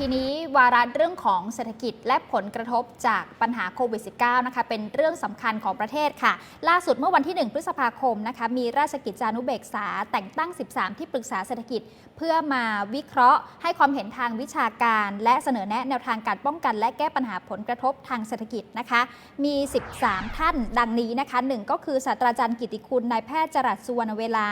ทีนี้วาระเรื่องของเศรษฐกิจและผลกระทบจากปัญหาโควิด -19 นะคะเป็นเรื่องสำคัญของประเทศค่ะ ล่าสุดเมื่อวันที่ 1 พฤษภาคมนะคะมีราชกิจจานุเบกษาแต่งตั้ง 13 ที่ปรึกษาเศรษฐกิจ เพื่อมาวิเคราะห์ ให้ความเห็นทางวิชาการ และเสนอแนะแนวทางการป้องกัน และแก้ปัญหาผลกระทบทางเศรษฐกิจนะคะ มี 13 ท่านดังนี้นะคะหนึ่งก็คือศาสตราจารย์กิติคุณนายแพทย์จรัสสุวรรณเวลา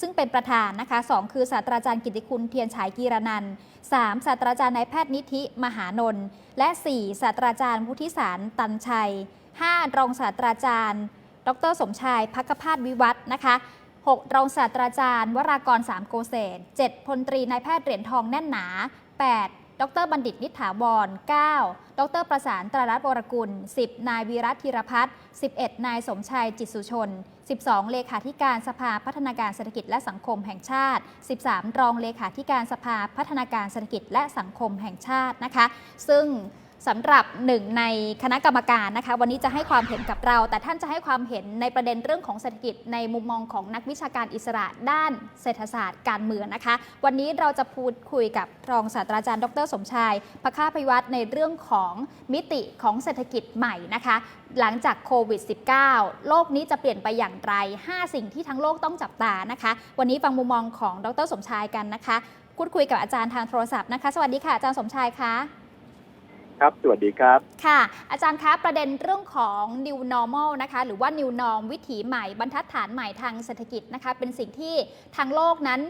ซึ่งเป็นประธานนะคะ2คือศาสตราจารย์กิติคุณเทียนฉายกีรนันสามศาสตราจารย์นายแพทย์นิธิมหานนท์และ 4. ศาสตราจารย์วุฒิสารตันชัย 5. รองศาสตราจารย์ ดรสมชายพักพาดวิวัฒนะคะ 6. รองศาสตราจารย์ วรากรสามโกเศษ 7. พลตรีนายแพทย์เหรียญทองแน่นหนา 8. ด ดรบัณฑิตนิถาวร 9. ดรประสานตรรัตน์วรกุล 10. นายวีรัตธีรพัฒน์ 11. นายสมชัยจิตสุชน 12 เลขาธิการสภาพัฒนาการเศรษฐกิจและสังคมแห่งชาติ 13 รองเลขาธิการสภาพัฒนาการเศรษฐกิจและสังคมแห่งชาตินะคะ ซึ่ง สำหรับหนึ่งในคณะกรรมการนะคะ วันนี้จะให้ความเห็นกับเรา แต่ท่านจะให้ความเห็นในประเด็นเรื่องของเศรษฐกิจในมุมมองของนักวิชาการอิสระด้านเศรษฐศาสตร์การเมืองนะคะ วันนี้เราจะพูดคุยกับรองศาสตราจารย์ ดร สมชายพคาพิวัตรในเรื่องของมิติของเศรษฐกิจใหม่นะคะ หลังจากโควิด -19 โลกนี้จะเปลี่ยนไปอย่างไร 5 สิ่งที่ทั้งโลกต้องจับตานะคะ วันนี้ฟังมุมมองของดร สมชายกันนะคะพูดคุยกับอาจารย์ทางโทรศัพท์นะคะ สวัสดีค่ะอาจารย์สมชายคะ ครับ สวัสดีครับ ค่ะ อาจารย์คะ ประเด็นเรื่องของ new normal นะคะ หรือว่า new norm วิถีใหม่ บรรทัดฐานใหม่ทางเศรษฐกิจนะคะ เป็นสิ่งที่ทางโลกนั้น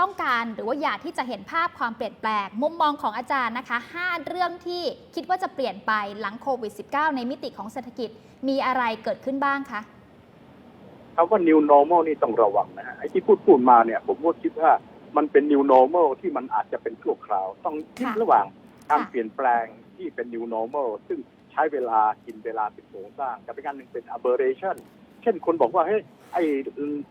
ต้องการหรือว่าอยากที่จะเห็นภาพความเปลี่ยนแปลง มุมมองของอาจารย์นะคะ 5 เรื่องที่คิดว่าจะเปลี่ยนไปหลังโควิด -19 ในมิติของเศรษฐกิจมีอะไรเกิดขึ้นบ้างคะคำว่า new normal นี่ต้องระวังนะฮะไอ้ที่พูดพูดมาเนี่ย ผมก็คิดว่ามันเป็น new normal ที่มันอาจจะเป็นชั่วคราว ต้องคิดค่ะระหว่างการค่ะเปลี่ยนแปลง ที่เป็น new normal ซึ่งใช้เวลากินเวลาเป็นโครงสร้างกับอีกการหนึ่งเป็น aberration เช่นคนบอกว่าเฮ้ยไอ้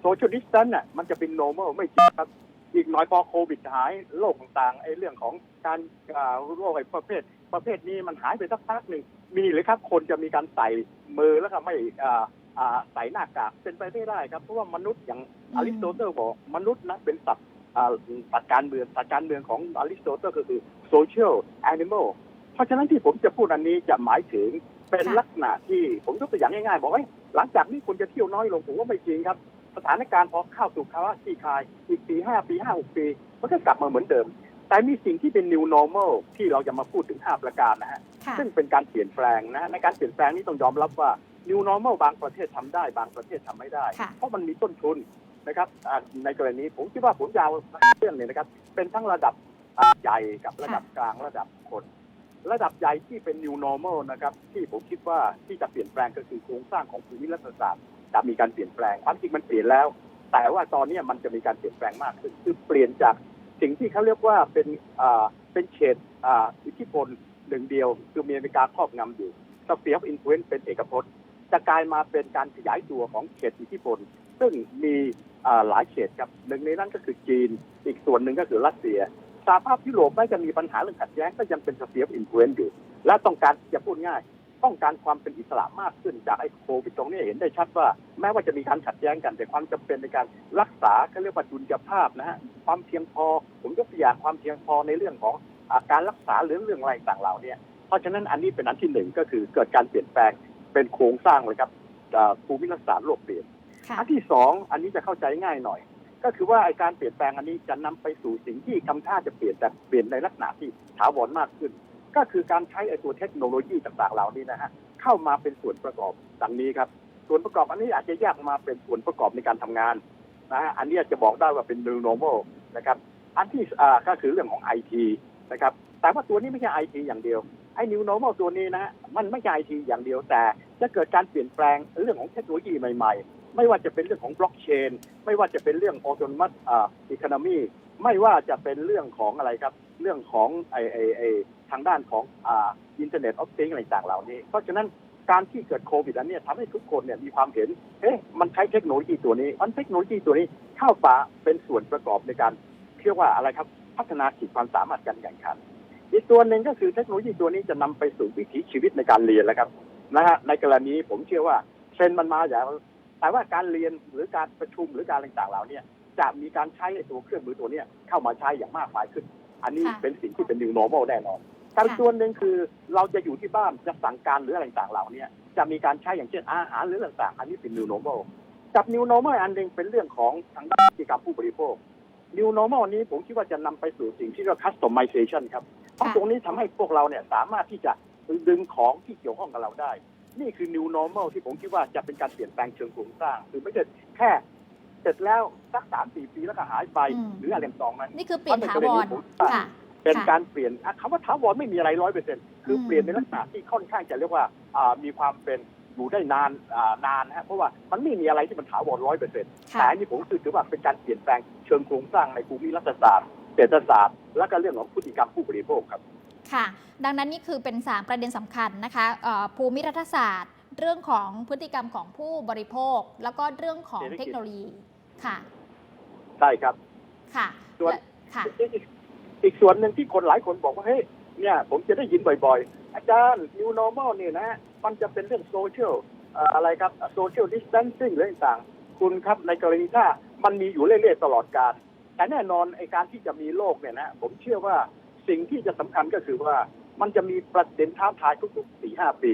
social distance น่ะมันจะเป็น normal ไม่จริงครับ อีกหน่อยพอโควิดหายโรคต่างๆไอ้เรื่องของการอ่าโรคไอ้ประเภทประเภทนี้มันหายไปสักพักหนึ่งมีหรือครับคนจะมีการใส่มือแล้วก็ไม่อ่าใส่หน้ากากเป็นไปไม่ได้ครับ เพราะว่ามนุษย์อย่างอริสโตเติลบอกมนุษย์นะเป็นสัตว์สัตว์การเมืองสัตว์การเมืองของอริสโตเติลก็คือ social animal ราะฉะนั้นที่ผมจะพูดอันนี้จะหมายถึงเป็นค่ะลักษณะที่ผมยกตัวอย่างง่ายๆ บอกว่าหลังจากนี้คุณจะเที่ยวน้อยลงผมว่าไม่จริงครับ สถานการณ์พอเข้าสู่ภาวะที่คลายอีกปีห้าปีห้าหกปี มันก็กลับมาเหมือนเดิม แต่มีสิ่งที่เป็น new normal ที่เราจะมาพูดถึงห้าประการนะฮะค่ะซึ่งเป็นการเปลี่ยนแปลงนะในการเปลี่ยนแปลงนี้ต้องยอมรับว่า new normal บางประเทศทำได้ บางประเทศทำไม่ได้ค่ะเพราะมันมีต้นทุนนะครับอ่าในกรณีผมคิดว่าผมยาวเรื่องหนี้นะครับ เป็นทั้งระดับอ่าใหญ่กับระดับกลางระดับคน ระดับใหญ่ที่เป็น new normal นะครับ ที่ผมคิดว่าที่จะเปลี่ยนแปลงก็คือโครงสร้างของภูมิรัฐศาสตร์จะมีการเปลี่ยนแปลงความจริงมันเปลี่ยนแล้ว แต่ว่าตอนนี้มันจะมีการเปลี่ยนแปลงมากขึ้น คือเปลี่ยนจากสิ่งที่เขาเรียกว่าเป็นอ่าเป็นเขตอ่าอิทธิพลหนึ่งเดียว คือมีอเมริกาครอบงำอยู่สเปียร์อินฟลูเอนซ์เป็นเอกพจน์จะกลายมาเป็นการขยายตัวของเขตอิทธิพล ซึ่งมีหลายเขตครับหนึ่งในนั้นก็คือจีน อีกส่วนหนึ่งก็คือรัสเซีย สหภาพยุโรปไม่จะมีปัญหาเรื่องขัดแย้งก็ยังเป็นสเปียร์อินฟลูเอนซ์อยู่ และต้องการจะพูดง่าย ต้องการความเป็นอิสระมากขึ้นจากไอ้โควิดตรงนี้เห็นได้ชัดว่า แม้ว่าจะมีการขัดแย้งกันแต่ความจำเป็นในการรักษาเขาเรียกว่าดุลยภาพนะฮะความเพียงพอ ผมยกตัวอย่างความเพียงพอในเรื่องของอาการรักษาหรือเรื่องอะไรต่างๆเหล่านี้เพราะฉะนั้นอันนี้เป็นอันที่หนึ่งก็คือเกิดการเปลี่ยนแปลงเป็นโครงสร้างเลยครับอ่าภูมิรัฐศาสตร์โลกเปลี่ยนค่ะอันที่สองอันนี้จะเข้าใจง่ายหน่อย ก็คือว่าการเปลี่ยนแปลงอันนี้จะนำไปสู่สิ่งที่คำท่าจะเปลี่ยนแต่เปลี่ยนในลักษณะที่ถาวรมากขึ้น ก็คือการใช้ไอตัวเทคโนโลยีต่างๆเหล่านี้นะฮะเข้ามาเป็นส่วนประกอบดังนี้ครับ ส่วนประกอบอันนี้อาจจะแยกมาเป็นส่วนประกอบในการทำงานนะฮะอันนี้จะบอกได้ว่าเป็น new normal นะครับอันที่อ่าก็คือเรื่องของไอทีนะครับแต่ว่าตัวนี้ไม่ใช่ไอทีอย่างเดียวไอ้ new normal ตัวนี้นะฮะมันไม่ใช่ไอทีอย่างเดียวแต่จะเกิดการเปลี่ยนแปลงเรื่องของเทคโนโลยีใหม่ๆ ไม่ว่าจะเป็นเรื่องของบล็อกเชน ไม่ว่าจะเป็นเรื่องออโตนมัสอ่าอีโคโนมีไม่ว่าจะเป็นเรื่องของอะไรครับ เรื่องของไอไอไอทางด้านของอ่าอินเทอร์เน็ตออฟ i ิงอะไรต่างเหล่านี้ เพราะฉะนั้นการที่เกิดโควิดอันเนี้ยทำให้ทุกคนเนี่ยมีความเห็น เอ๊ะ มันใช้เทคโนโลยีตัวนี้ มันเทคโนโลยีตัวนี้เข้ามาเป็นส่วนประกอบในการเรียกว่าอะไรครับ พัฒนาขีดความสามารถการแข่งขัน อีกตัวหนึ่งก็คือเทคโนโลยีตัวนี้จะนำไปสู่วิถีชีวิตในการเรียนแล้วครับนะฮะ ในกรณีผมเชื่อว่าเทรนมันมาอย่าง แต่ว่าการเรียนหรือการประชุมหรือการต่างๆเหล่าเนี้จะมีการใช้ไอ้ตัวเครื่องมือตัวเนี้ยเข้ามาใช้อย่างมากมายขึ้น อันนี้ค่ะเป็นสิ่งที่เป็น new normal แน่นอนการค่ะตัวหนึ่งคือเราจะอยู่ที่บ้านจะสั่งการหรืออะไรต่างๆเหล่านี้จะมีการใช้อย่างเช่นอาหารหรือต่างๆ อันนี้เป็น new normal กับ new normal อันหนึ่งเป็นเรื่องของทางด้านพฤติกรรมผู้บริโภค new normal นี้ผมคิดว่าจะนำไปสู่สิ่งที่เรียกว่า customization ครับเพราะค่ะตรงนี้ทำให้พวกเราเนี่ยสามารถที่จะดึงของที่เกี่ยวข้องกับเราได้ นี่คือ new normal ที่ผมคิดว่าจะเป็นการเปลี่ยนแปลงเชิงโครงสร้าง คือไม่ใช่แค่เสร็จแล้วสักสามสี่ปีแล้วก็หายไปอืมหรืออะไรต่างๆนั้นนี่คือเปลี่ยนถาวรค่ะเป็นค่ะการเปลี่ยนอะคำว่าถาวรไม่มีอะไรร้อยเปอร์เซ็นต์คืออมเปลี่ยนในลักษณะที่ค่อนข้างจะเรียกว่าอ่ามีความเป็นอยู่ได้นานอ่านานนะฮะเพราะว่ามันไม่มีอะไรที่มันถาวรร้อยเปอร์เซ็นต์ค่ะแต่อันนี้ผมคือถือว่าเป็นการเปลี่ยนแปลงเชิงโครงสร้างในภูมิรัฐศาสตร์เศรษฐศาสตร์ และก็เรื่องของพฤติกรรมผู้บริโภคครับ ค่ะ ดังนั้นนี่คือเป็น 3 ประเด็นสำคัญนะคะเอ่อภูมิรัฐศาสตร์ เรื่องของพฤติกรรมของผู้บริโภค แล้วก็เรื่องของเศรษฐกิจเทคโนโลยีค่ะ ใช่ครับ ค่ะส่วนและค่ะอีกอีกส่วนหนึ่งที่คนหลายคนบอกว่าเฮ้ยเนี่ย ผมจะได้ยินบ่อยๆ อาจารย์ new normal เนี่ยนะ มันจะเป็นเรื่องโซเชียลอะไรครับโซเชียลดิส a ทนซิ่งหรือต่างๆคุณครับในกรณีถ้ามันมีอยู่เรื่อยๆตลอดการแต่แน่นอนไอการที่จะมีโลกเนี่ยนะผมเชื่อว่า สิ่งที่จะสำคัญก็คือว่ามันจะมีประเด็นท้าทายทุกๆสี่ห้าปี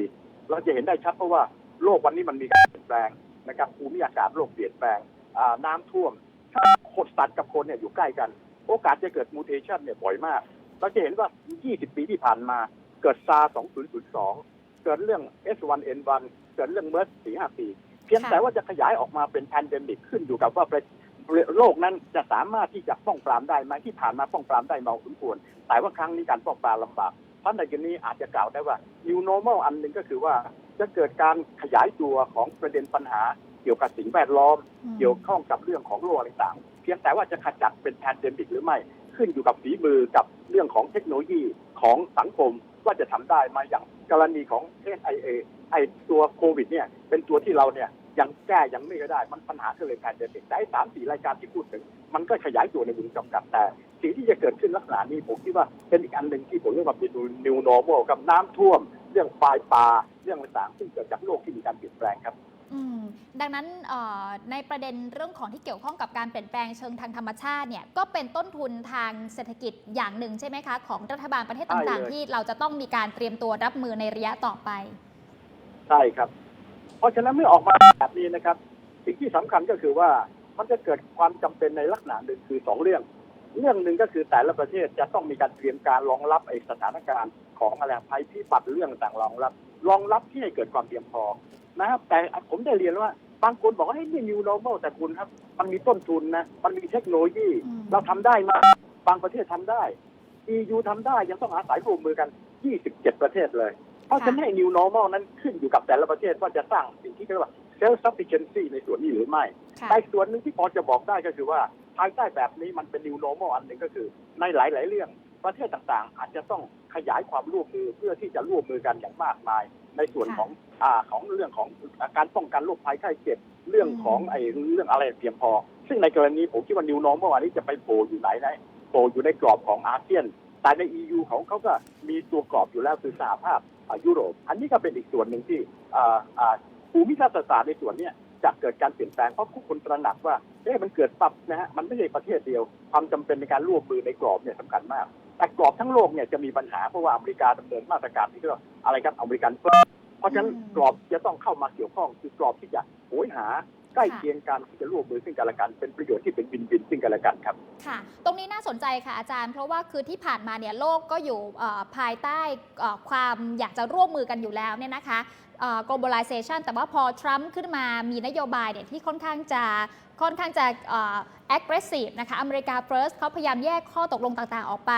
เราจะเห็นได้ชัดเพราะว่าโลกวันนี้มันมีการเปลี่ยนแปลงนะครับภูมิอากาศโลกเปลี่ยนแปลงน้ำท่วมถ้าคนสัตว์กับคนเนี่ยอยู่ใกล้กัน โอกาสจะเกิดมูเทชันเนี่ยบ่อยมาก เราจะเห็นว่า 20 ปีที่ผ่านมาเกิดซา2002 เกิดเรื่อง S1N1 เกิดเรื่องเมอร์ส4-5 ปี เพียงแต่ว่าจะขยายออกมาเป็นแพนเดมิกขึ้นอยู่กับว่า ประโลกนั้นจะสามารถที่จะป้องปรามได้ไหมที่ผ่านมาป้องปรามได้มาสมควร แต่ว่าครั้งนี้การป้องปรามลำบาก เพราะในกรณีอาจจะกล่าวได้ว่า new normal อันหนึ่งก็คือว่าจะเกิดการขยายตัวของประเด็นปัญหา เกี่ยวกับสิ่งแวดล้อมอืมเกี่ยวข้องกับเรื่องของโรคอะไรต่างๆเพียงแต่ว่าจะขจัดเป็นแพนเดมิกหรือไม่ ขึ้นอยู่กับฝีมือกับเรื่องของเทคโนโลยีของสังคมว่าจะทำได้ไหมาอย่างกรณีของ SIA ไอตัวโควิดเนี่ยเป็นตัวที่เราเนี่ยยังแก้ยังไม่ได้ มันปัญหาก็เลยแพนเดมิกแต่ไอ้สามสี่รายการที่พูดถึง มันก็ขยายตัวในวงจำกัดแต่สิ่งที่จะเกิดขึ้นลักษณะนี้ผมคิดว่าเป็นอีกอันหนึ่งที่ผมเรียกว่าเป็น new normal กับน้ำท่วม เรื่องไฟป่าเรื่องต่างๆซึ่งเกิดจากโลกที่มีการเปลี่ยนแปลงครับอืมดังนั้นเอ่อในประเด็นเรื่องของที่เกี่ยวข้องกับการเปลี่ยนแปลงเชิงทางธรรมชาติเนี่ยก็เป็นต้นทุนทางเศรษฐกิจอย่างหนึ่งใช่ไหมคะ ของรัฐบาลประเทศใช่ต่างเลยๆที่เราจะต้องมีการเตรียมตัวรับมือในระยะต่อไป ใช่ครับ เพราะฉะนั้นเมื่อออกมาแบบนี้นะครับ สิ่งที่สำคัญก็คือว่ามันจะเกิดความจำเป็นในลักษณะหนึ่งคือสองเรื่อง เรื่องหนึ่งก็คือแต่ละประเทศจะต้องมีการเตรียมการรองรับไอ้สถานการณ์ของอะไรภัยพิบัติเรื่องต่างๆรองรับ รองรับที่ให้เกิดความเพียงพอนะครับ แต่ผมได้เรียนว่าบางคนบอกว่าให้ยนี่ new normal แต่คุณครับ มันมีต้นทุนนะ มันมีเทคโนโลยีอืมเราทำได้ไหมาบางประเทศทำได้ EU ทำได้ยังต้องอาศัยร่วมมือกัน 27 ประเทศเลย เพราะฉะนั้นให้ new normal นั้นขึ้นอยู่กับแต่ละประเทศว่าจะสร้างสิ่งที่เรียกว่า self sufficiency ในส่วนนี้หรือไม่ค่ะแต่อีกส่วนหนึ่งที่พอจะบอกได้ก็คือว่าภายใต้แบบนี้มันเป็น new normal อันหนึ่งก็คือ ในหลาย ๆ เรื่องประเทศต่างๆ อาจจะต้องขยายความร่วมมือเพื่อที่จะร่วมมือกันอย่างมากมาย ในส่วนค่ะของอ่าของเรื่องของการป้องกันโรคภัยไข้เจ็บเรื่องของอืมไอ้เรื่องอะไรเพียงพอ ซึ่งในกรณีผมคิดว่า new normal อันนี้จะไปโผล่อยู่ไหนนะโผล่อยู่ในกรอบของอาเซียน แต่ใน EU ของเขาก็มีตัวกรอบอยู่แล้วคือสหภาพยุโรป อันนี้ก็เป็นอีกส่วนหนึ่งที่ภูมิรัฐศาสตร์ในส่วนนี้จะเกิดการเปลี่ยนแปลงเพราะทุกคนตระหนักว่าเอ๊ะมันเกิดปั๊บนะฮะมันไม่ใช่ประเทศเดียว ความจำเป็นในการร่วมมือในกรอบเนี่ยสำคัญมาก แต่กรอบทั้งโลกเนี่ยจะมีปัญหาเพราะว่าอเมริกาดำเนินมาตรการที่เรียกว่าอะไรครับอเมริกันเฟิร์เพราะฉะนั้นกรอบจะต้องเข้ามาเกี่ยวข้องคือกรอบที่จะโหยหา ใกล้เคียงกันที่จะร่วมมือซึ่งกันและกันเป็นประโยชน์ที่เป็นวินวินซึ่งกันและกันครับค่ะ ตรงนี้น่าสนใจค่ะอาจารย์ เพราะว่าคือที่ผ่านมาเนี่ยโลกก็อยู่เอ่อภายใต้เอ่อความอยากจะร่วมมือกันอยู่แล้วเนี่ยนะคะเอ่อ globalization แต่ว่าพอทรัมป์ขึ้นมามีนโยบายเนี่ยที่ค่อนข้างจะค่อนข้างจะ aggressive นะคะอเมริกา first เขาพยายามแยกข้อตกลงต่างๆ ออกไป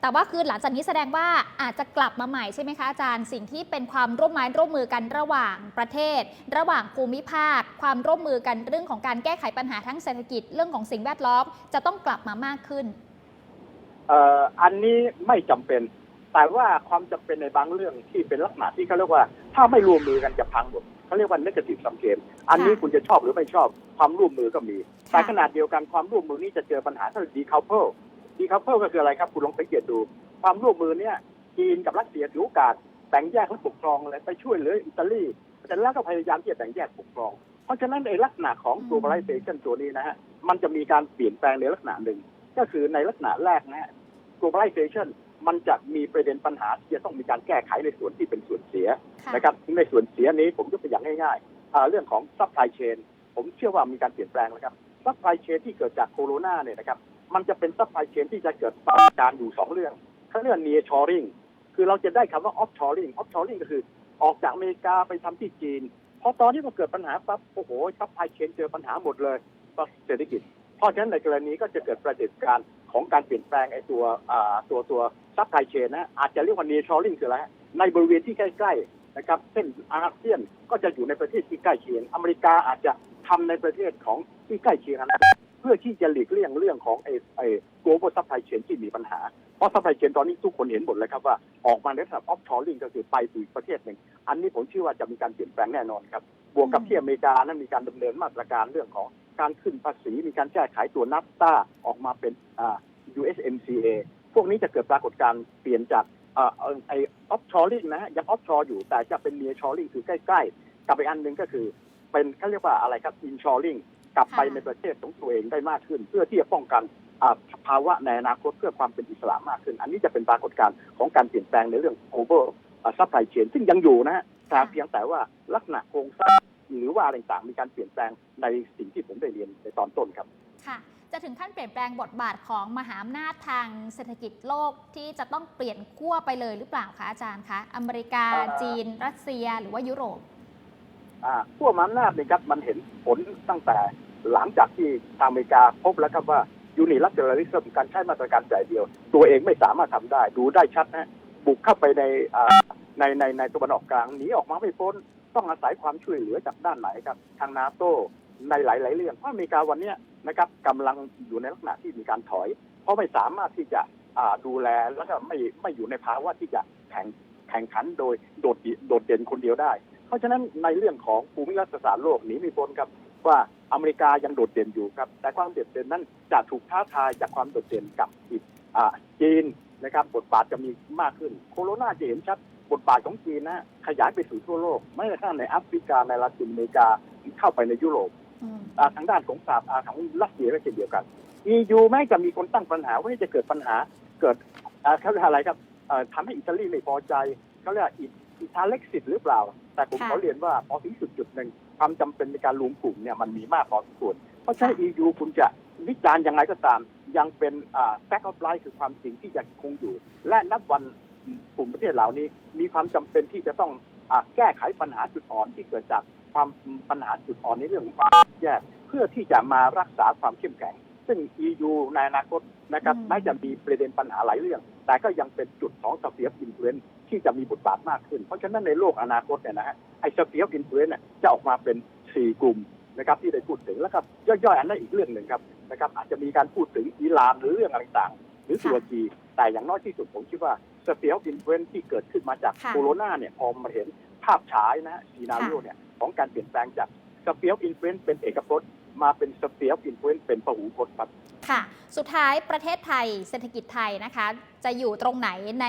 แต่ว่าคือหลังจากนี้แสดงว่าอาจจะกลับมาใหม่ใช่ไหมคะอาจารย์ สิ่งที่เป็นความร่วมไม้ร่วมมือกันระหว่างประเทศ ระหว่างภูมิภาค ความร่วมมือกันเรื่องของการแก้ไขปัญหาทั้งเศรษฐกิจเรื่องของสิ่งแวดล้อมจะต้องกลับมามากขึ้นอันนี้ไม่จำเป็น แต่ว่าความจำเป็นในบางเรื่องที่เป็นลักษณะที่เขาเรียกว่า ถ้าไม่ร่วมมือกันจะพังหมดเขาเรียกว่า negative sum game อันนี้คุณจะชอบหรือไม่ชอบความร่วมมือก็มี แต่ขนาดเดียวกันความร่วมมือนี้จะเจอปัญหาถ้า decouple decouple ก็คืออะไรครับ คุณลองสังเกตดู ความร่วมมือเนี่ยจีนกับรัสเซียถือโอกาสแบ่งแยกและปกครองอะไรไปช่วยเหลืออิตาลีแต่แล้วก็พยายามที่จะแบ่งแยกปกครอง เพราะฉะนั้นในลักษณะของอืม globalization ตัวนี้นะฮะมันจะมีการเปลี่ยนแปลงในลักษณะหนึ่งก็คือในลักษณะแรกนะฮะ globalization มันจะมีประเด็นปัญหาที่จะต้องมีการแก้ไขในส่วนที่เป็นส่วนเสียค่ะนะครับในส่วนเสียนี้ผมยกตัวอย่างง่ายๆอ่าเรื่องของ supply chain ผมเชื่อว่ามีการเปลี่ยนแปลงแล้วครับ supply chain ที่เกิดจากโคโรนาเนี่ยนะครับมันจะเป็น supply chain ที่จะเกิดปรากฏการณ์อยู่สองเรื่องเขาเรียกว่า nearshoring คือเราจะได้คำว่า offshoring offshoring ก็คือออกจากอเมริกาไปทำที่จีนพอตอนนี้มันเกิดปัญหาปั๊บโอ้โห supply chain เจอปัญหาหมดเลยต่อเศรษฐกิจ เพราะฉะนั้นในกรณีก็จะเกิดประเด็นการของการเปลี่ยนแปลงไอ้ตัวตัวตัว supply chain นะอาจจะเรียกว่า nearshoring คืออะไรในบริเวณที่ใกล้ๆนะครับเช่นอาเซียนก็จะอยู่ในประเทศที่ใกล้เคียง อเมริกาอาจจะทำในประเทศของที่ใกล้เคียงนะเพื่อที่จะหลีกเลี่ยงเรื่องของไอ้ไอ้ global supply chain ที่มีปัญหา เพราะ supply chain ตอนนี้ทุกคนเห็นหมดเลยครับว่าออกมาในระดับ offshoring ก็คือไปสู่อีประเทศหนึ่ง อันนี้ผมเชื่อว่าจะมีการเปลี่ยนแปลงแน่นอนครับ บวกกับที่อเมริกานั้นมีการดำเนินมาตรการเรื่องของ การขึ้นภาษี มีการแก้ไขตัวนัฟต้าออกมาเป็นอ่า USMCA พวกนี้จะเกิดปรากฏการณ์เปลี่ยนจากอ่าเอ่อไอ้ offshoring นะฮะยัง offshore อยู่แต่จะเป็น nearshoring คือใกล้ๆกับอีกอันหนึ่งก็คือ เป็นเขาเรียกว่าอะไรครับ inshoring กลับไปค่ะในประเทศของตัวเองได้มากขึ้น เพื่อที่จะป้องกันอ่าภาวะในอนาคตเพื่อความเป็นอิสระมากขึ้น อันนี้จะเป็นปรากฏการณ์ของการเปลี่ยนแปลงในเรื่อง global ซัพพลายเชนซึ่งยังอยู่นะฮะแต่ค่ะเพียงแต่ว่าลักษณะโครงสร้าง หรือว่าอะไรต่างมีการเปลี่ยนแปลงในสิ่งที่ผมได้เรียนในตอนต้นครับค่ะจะถึงขั้นเปลี่ยนแปลงบทบาทของมหาอำนาจทางเศรษฐกิจโลกที่จะต้องเปลี่ยนขั้วไปเลยหรือเปล่าคะอาจารย์คะอเมริกาจีน รัสเซีย หรือว่ายุโรปอ่าพวมหาอำนาจเนี่ยครับมันเห็นผลตั้งแต่หลังจากที่ทางอเมริกาพบแล้วครับว่ายูนิลักเจอริสการใช้มาตรการจ่ายเดียว ตัวเองไม่สามารถทำได้ ดูได้ชัดนะบุกเข้าไปในในในในตะวันออกกลางหนีออกมาไม่พ้น ต้องอาศัยความช่วยเหลือจากด้านไหนครับทางนาโตในหลาย ๆ เรื่องเพราะอเมริกาวันนี้นะครับกำลังอยู่ในลักษณะที่มีการถอย เพราะไม่สามารถที่จะดูแลแล้วก็ไม่ไม่อยู่ในภาวะที่จะแข่งแข่งขันโดยโดดโดดเด่นคนเดียวได้ เพราะฉะนั้นในเรื่องของภูมิรัฐศาสตร์โลกหนีไม่พ้นครับว่าอเมริกายังโดดเด่นอยู่ครับ แต่ความโดดเด่นนั้นจะถูกท้าทายจากความโดดเด่นกับอีกอ่าจีนนะครับบทบาทจะมีมากขึ้น โคโรนาจะเห็นชัด บทบาทของจีนนะขยายไปสู่ทั่วโลก ไม่กระทั่งในแอฟริกาในลาตินอเมริกาเข้าไปในยุโรปอืมอ่าทางด้านของสหอ่าของรัสเซียก็เช่นเดียวกัน EU แม้จะมีคนตั้งปัญหาว่าจะเกิดปัญหาเกิดอ่าเขาเรียกอะไรครับเอ่อทำให้อิตาลีไม่พอใจเขาเรียกว่าอิอิตาเล็กซิตหรือเปล่า แต่ผมค่ะขอเรียนว่าพอถึงจุดจุดหนึ่งความจำเป็นในการรวมกลุ่มเนี่ยมันมีมากพอสมควรเพราะฉะนั้น EU คุณจะวิจารณ์ยังไงก็ตาม ยังเป็นอ่า fact of life คือความจริงที่ยังคงอยู่ และนับวัน กลุ่มประเทศเหล่านี้ มีความจำเป็นที่จะต้องอาแก้ไขปัญหาจุดอ่อนที่เกิดจากความปัญหาจุดอ่อนในเรื่องของความแยกเพื่อที่จะมารักษาความเข้มแข็ง ซึ่ง EU ในอนาคตนะครับอืมแม้จะมีประเด็นปัญหาหลายเรื่อง แต่ก็ยังเป็นจุดของสเปียร์อินฟลูเอนที่จะมีบทบาทมากขึ้น เพราะฉะนั้นในโลกอนาคตเนี่ยนะฮะไอ้สเปียร์อินฟลูเอนจะออกมาเป็น 4 กลุ่มนะครับที่ได้พูดถึงแล้วก็ย่อยๆอันนั้นอีกเรื่องหนึ่งครับนะครับอาจจะมีการพูดถึงอิหร่านหรือเรื่องอะไรต่างๆหรือตุรกีแต่อย่างน้อยที่สุดผมคิดว่า สเปียร์อินฟลูเอนที่เกิดขึ้นมาจากค่ะโคโรนาเนี่ยพอมาเห็นภาพฉายนะฮะซีนารีโอเนี่ยของการเปลี่ยนแปลงจากสเปียร์อินฟลูเอนเป็นเอกพจน์มาเป็นสเปียร์อินฟลูเอนเป็นพหูพจน์ครับค่ะ สุดท้ายประเทศไทยเศรษฐกิจไทยนะคะ จะอยู่ตรงไหนใน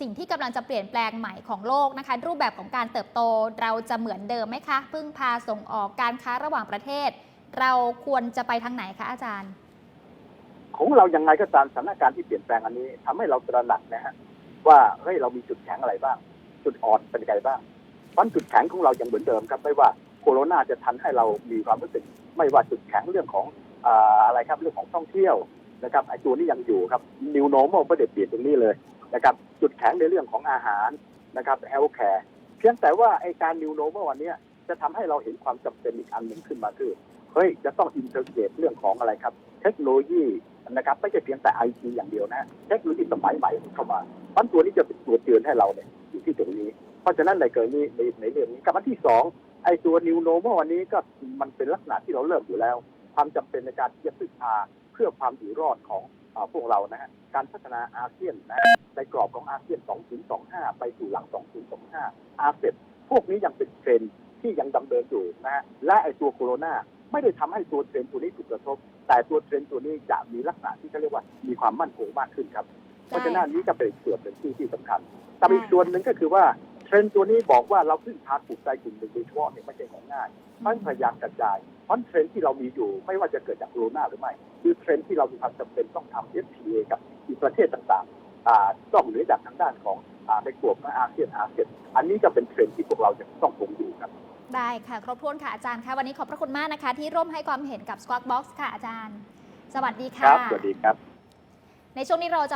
สิ่งที่กำลังจะเปลี่ยนแปลงใหม่ของโลกนะคะ รูปแบบของการเติบโตเราจะเหมือนเดิมไหมคะ พึ่งพาส่งออกการค้าระหว่างประเทศ เราควรจะไปทางไหนคะอาจารย์ ของเรายังไงก็ตามสถานการณ์ที่เปลี่ยนแปลงอันนี้ทำให้เราตระหนักนะฮะ ว่าเฮ้ยเรามีจุดแข็งอะไรบ้าง จุดอ่อนเป็นไงบ้างเพราะจุดแข็งของเรายังเหมือนเดิมครับ ไม่ว่าโคโรนาจะทันให้เรามีความรู้สึก ไม่ว่าจุดแข็งเรื่องของอะไรครับเรื่องของท่องเที่ยวนะครับไอ้ตัวนี้ยังอยู่ครับ new normal ไม่ได้เปลี่ยนตรงนี้เลยนะครับจุดแข็งในเรื่องของอาหารนะครับ health care เพียงแต่ว่าไอ้การ new normal วันนี้จะทำให้เราเห็นความจำเป็นอีกอันหนึ่งขึ้นมาคือเฮ้ยจะต้องอินเทอร์เน็ตเรื่องของอะไรครับ เทคโนโลยีนะครับไม่ใช่เพียงแต่ไอทีอย่างเดียวนะ เทคโนโลยีสมัยใหม่เข้ามา เพราะตัวนี้จะเป็นตัวเตือนให้เราเนี่ยอยู่ที่ตรงนี้ เพราะฉะนั้นในเกิดนี้ในในเรื่องนี้กับอันที่สองไอ้ตัว new normal วันนี้ก็มันเป็นลักษณะที่เราเริ่มอยู่แล้ว ความจำเป็นในการที่จะพึ่งพาเพื่อความอยู่รอดของอพวกเรานะฮะการพัฒนาอาเซียนนะในกรอบของอาเซียน 2025 ไปสู่หลัง 2025 อาเซียนพวกนี้ยังเป็นเทรนที่ยังดำเนินอยู่นะฮะและไอ้ตัวโคโรนาไม่ได้ทำให้ตัวเทรนตัวนี้ถูกกระทบ แต่ตัวเทรนตัวนี้จะมีลักษณะที่เขาเรียกว่ามีความมั่นคงมากขึ้นครับ เพราะฉะนั้นนี้จะเป็นอีกส่วนหนึ่งที่ที่สำคัญแต่อีกส่วนหนึ่งก็คือว่าเทรนด์ตัวนี้บอกว่าเราพึ่งพากลุ่มใจกลุ่มหนึ่งโดยเฉพาะเนี่ยไม่ใช่ของง่ายมันพยายามกระจายเพราะเทรนด์ที่เรามีอยู่ไม่ว่าจะเกิดจากโควิดหรือไม่ คือเทรนด์ที่เรามีความจำเป็นต้องทำ FTA กับอีกประเทศต่างๆอ่านอกเหนือจากทางด้านของอ่าในกลุ่มอาเซียนอาเซียนอันนี้ก็เป็นเทรนด์ที่พวกเราจะต้องคงอยู่ครับ ได้ค่ะ ครบถ้วนค่ะอาจารย์คะวันนี้ขอบพระคุณมากนะคะ ที่ร่วมให้ความเห็นกับ Squawk Box ค่ะอาจารย์ สวัสดีคค่ะรับ สวัสดีครับ ในช่วงนี้เราจะ